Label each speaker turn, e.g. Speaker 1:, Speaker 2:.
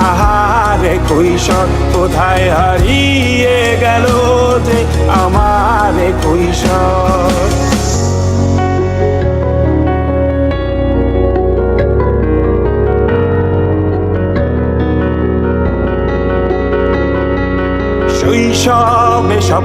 Speaker 1: আহারে কৈশোর কোথায় হারিয়ে গেল যে আমারে কৈশোর? শৈশবে সব